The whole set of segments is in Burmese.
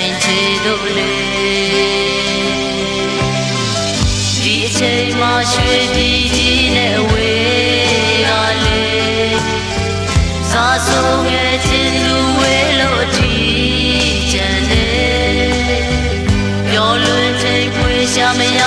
ကြအိတ်တံညင်ချေတို့လေဒီအချိန်မှာရွှေပြည်ကြီးနဲ့ဝေးရလေစားဆုံးငယ်ချင်းလူဝေးလို့ဒီချန်နေပြောလွင်ချိန်ပွေရှာမရ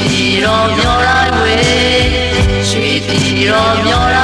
ပြည်တော်မျောလိုက်ဝေရွှေပြည်တော်မျော